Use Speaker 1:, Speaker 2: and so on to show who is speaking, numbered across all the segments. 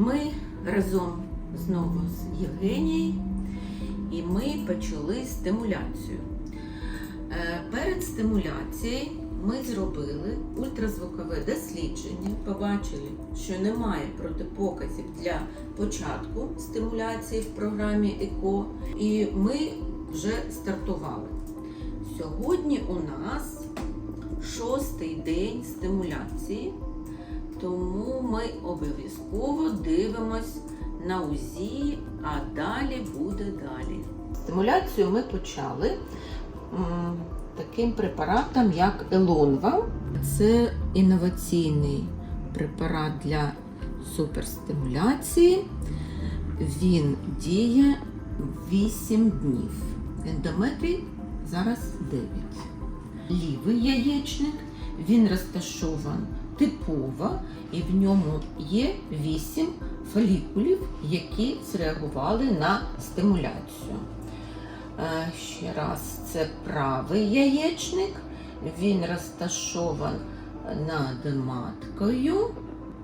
Speaker 1: Ми разом знову з Євгенією і ми почали стимуляцію. Е, Перед стимуляцією ми зробили ультразвукове дослідження, побачили, що немає протипоказів для початку стимуляції в програмі ЕКО, і ми вже стартували. Сьогодні у нас шостий день стимуляції, тому ми обов'язково дивимось на УЗІ, а далі буде далі. Стимуляцію ми почали таким препаратом, як Елонва. Це інноваційний препарат для суперстимуляції. Він діє 8 днів. Ендометрій зараз 9. Лівий яєчник він розташований типово, і в ньому є 8 фолікулів, які зреагували на стимуляцію. Е, Ще раз, це правий яєчник, він розташований над маткою,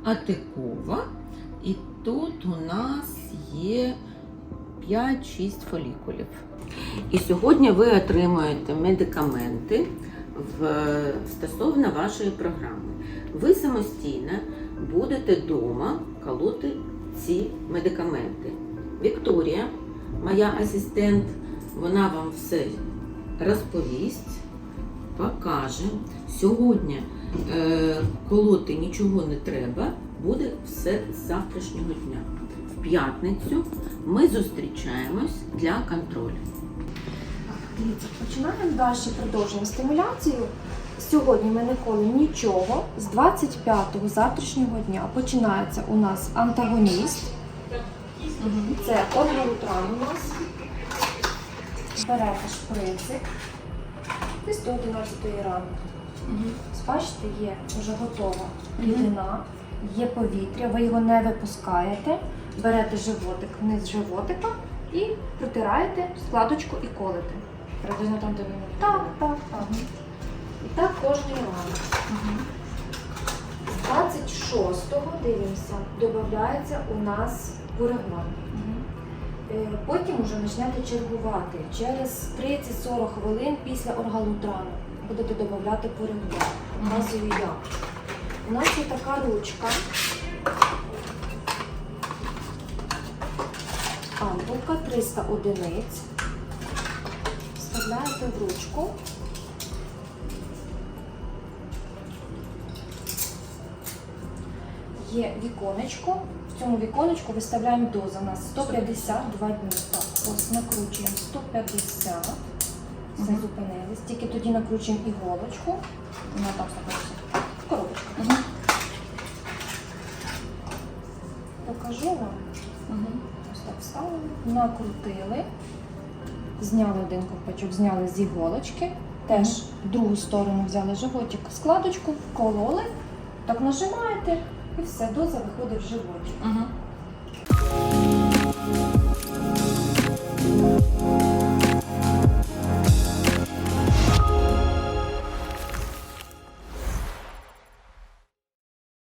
Speaker 1: атипова, і тут у нас є 5-6 фолікулів. І сьогодні ви отримуєте медикаменти в, стосовно вашої програми. Ви самостійно будете вдома колоти ці медикаменти. Вікторія, моя асистент, вона вам все розповість, покаже. Сьогодні е, колоти нічого не треба, буде все з завтрашнього дня. В п'ятницю ми зустрічаємось для контролю.
Speaker 2: Дивіться, починаємо далі, продовжуємо стимуляцію. Сьогодні ми не колимо нічого. З 25-го завтрашнього дня починається у нас антагоніст. Це органутран у нас. Берете шприцик. Десь до 11 ранку. Бачите, є вже готова рідина, є повітря, ви його не випускаєте. Берете животик, вниз животика і протираєте складочку і колите.
Speaker 3: Приблизно там, де не
Speaker 2: Так, так, так. І так кожний ранок. З 26-го дивимося, додається у нас бурегон. Е, Потім вже почнете чергувати. Через 30-40 хвилин після оргалутрану будете додати бурегон. Показую як. У нас є така ручка. Ампулка 300 одиниць. Вставляєте в ручку. Є віконечко. В цьому віконечку виставляємо дозу. У нас 152 дні. Так, ось накручуємо 150. Все
Speaker 3: Мгм.
Speaker 2: зупинились. Тільки тоді накручуємо іголочку. Вона там знаходиться. В коробочку.
Speaker 3: Мгм.
Speaker 2: Покажу вам.
Speaker 3: Мгм.
Speaker 2: Ось так вставили, накрутили, зняли один ковпачок, зняли з іголочки, теж в другу сторону взяли животик, складочку, вкололи, так нажимаєте і все, доза виходить в животик.
Speaker 3: Мгм.